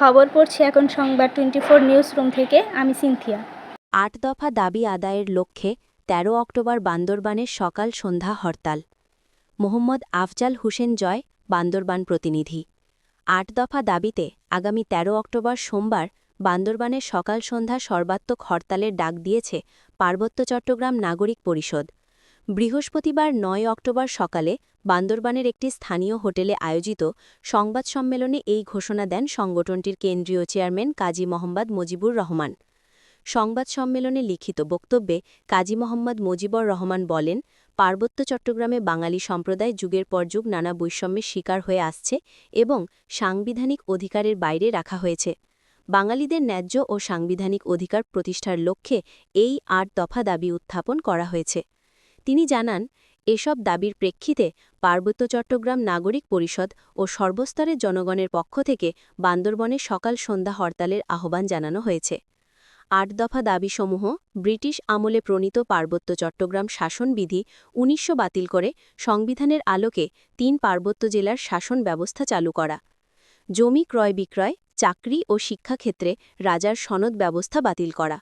খবর পড়ছি এখন সংবাদ টোয়েন্টি ফোর নিউজ রুম থেকে। আমি সিনথিয়া। আট দফা দাবি আদায়ের লক্ষ্যে ১৩ অক্টোবর বান্দরবানের সকাল সন্ধ্যা হরতাল। মোহাম্মদ আফজাল হোসেন জয়, বান্দরবান প্রতিনিধি। আট দফা দাবিতে আগামী ১৩ অক্টোবর সোমবার বান্দরবানের সকাল সন্ধ্যা সর্বাত্মক হরতালের ডাক দিয়েছে পার্বত্য চট্টগ্রাম নাগরিক পরিষদ। বৃহস্পতিবার নয় অক্টোবর সকালে বান্দরবানের একটি স্থানীয় হোটেলে আয়োজিত সংবাদ সম্মেলনে এই ঘোষণা দেন সংগঠনটির কেন্দ্রীয় চেয়ারম্যান কাজী মোহাম্মদ মজিবুর রহমান। সংবাদ সম্মেলনে লিখিত বক্তব্যে কাজী মোহাম্মদ মুজিবর রহমান বলেন, পার্বত্য চট্টগ্রামে বাঙালি সম্প্রদায় যুগের পর যুগ নানা বৈষম্যের শিকার হয়ে আসছে এবং সাংবিধানিক অধিকারের বাইরে রাখা হয়েছে। বাঙালিদের ন্যায্য ও সাংবিধানিক অধিকার প্রতিষ্ঠার লক্ষ্যে এই আট দফা দাবি উত্থাপন করা হয়েছে। তিনি জানান, এসব দাবির প্রেক্ষিতে পার্বত্য চট্টগ্রাম নাগরিক পরিষদ ও সর্বস্তরের জনগণের পক্ষ থেকে বান্দরবনে সকাল সন্ধ্যা হরতালের আহ্বান জানানো হয়েছে। আট দফা দাবিসমূহ ব্রিটিশ আমলে প্রণীত পার্বত্য চট্টগ্রাম শাসনবিধি উনিশশো বাতিল করে সংবিধানের আলোকে তিন পার্বত্য জেলার শাসন ব্যবস্থা চালু করা। জমি ক্রয় বিক্রয়, চাকরি ও শিক্ষাক্ষেত্রে রাজার সনদ ব্যবস্থা বাতিল করা।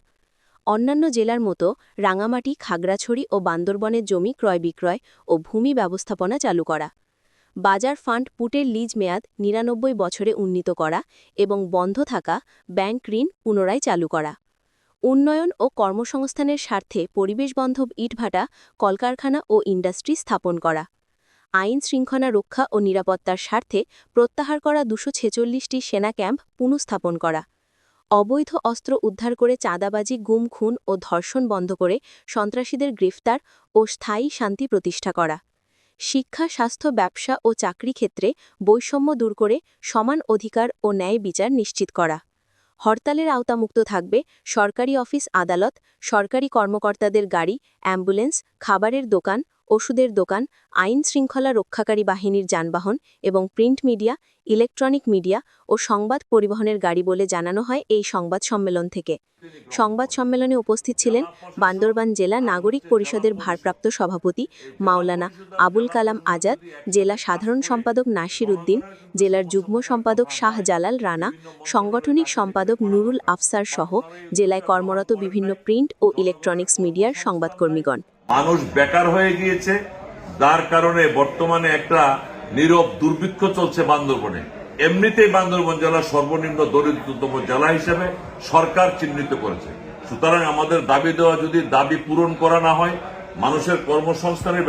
অন্যান্য জেলার মতো রাঙামাটি, খাগড়াছড়ি ও বান্দরবনের জমি ক্রয় বিক্রয় ও ভূমি ব্যবস্থাপনা চালু করা। বাজার ফান্ড পুটের লিজ মেয়াদ নিরানব্বই বছরে উন্নীত করা এবং বন্ধ থাকা ব্যাংক ঋণ পুনরায় চালু করা। উন্নয়ন ও কর্মসংস্থানের স্বার্থে পরিবেশবান্ধব ইটভাটা, কলকারখানা ও ইন্ডাস্ট্রি স্থাপন করা। আইন শৃঙ্খলা রক্ষা ও নিরাপত্তার স্বার্থে প্রত্যাহার করা দুশো ছেচল্লিশটি সেনা ক্যাম্প পুনঃস্থাপন করা। অবৈধ অস্ত্র উদ্ধার করে চাঁদাবাজি, গুম, খুন ও ধর্ষণ বন্ধ করে সন্ত্রাসীদের গ্রেফতার ও স্থায়ী শান্তি প্রতিষ্ঠা করা। শিক্ষা, স্বাস্থ্য, ব্যবসা ও চাকরি ক্ষেত্রে বৈষম্য দূর করে সমান অধিকার ও ন্যায় বিচার নিশ্চিত করা। হরতালের আওতামুক্ত থাকবে সরকারি অফিস আদালত, সরকারি কর্মকর্তাদের গাড়ি, অ্যাম্বুলেন্স, খাবারের দোকান ওষুধের দোকান, আইন শৃঙ্খলা রক্ষাকারী বাহিনীর যানবাহন এবং প্রিন্ট মিডিয়া, ইলেকট্রনিক মিডিয়া ও সংবাদ পরিবহনের গাড়ি বলে জানানো হয় এই সংবাদ সম্মেলন থেকে। সংবাদ সম্মেলনে উপস্থিত ছিলেন বান্দরবান জেলা নাগরিক পরিষদের ভারপ্রাপ্ত সভাপতি মাওলানা আবুল কালাম আজাদ, জেলা সাধারণ সম্পাদক নাসির উদ্দিন, জেলার যুগ্ম সম্পাদক শাহ জালাল রানা, সাংগঠনিক সম্পাদক নুরুল আফসার সহ জেলায় কর্মরত বিভিন্ন প্রিন্ট ও ইলেকট্রনিক্স মিডিয়ার সংবাদকর্মীগণ। মানুষ বেকার হয়ে গিয়েছে, যার কারণে বর্তমানে একটা নীরব দুর্ভিক্ষ চলছে বান্দরবনে। এমনিতেই বান্দরবন জেলা সর্বনিম্ন দরিদ্রতম জেলা হিসেবে সরকার চিহ্নিত করেছে। সুতরাং আমাদের দাবি দেওয়া যদি দাবি পূরণ করা না হয়, মানুষের কর্মসংস্থানের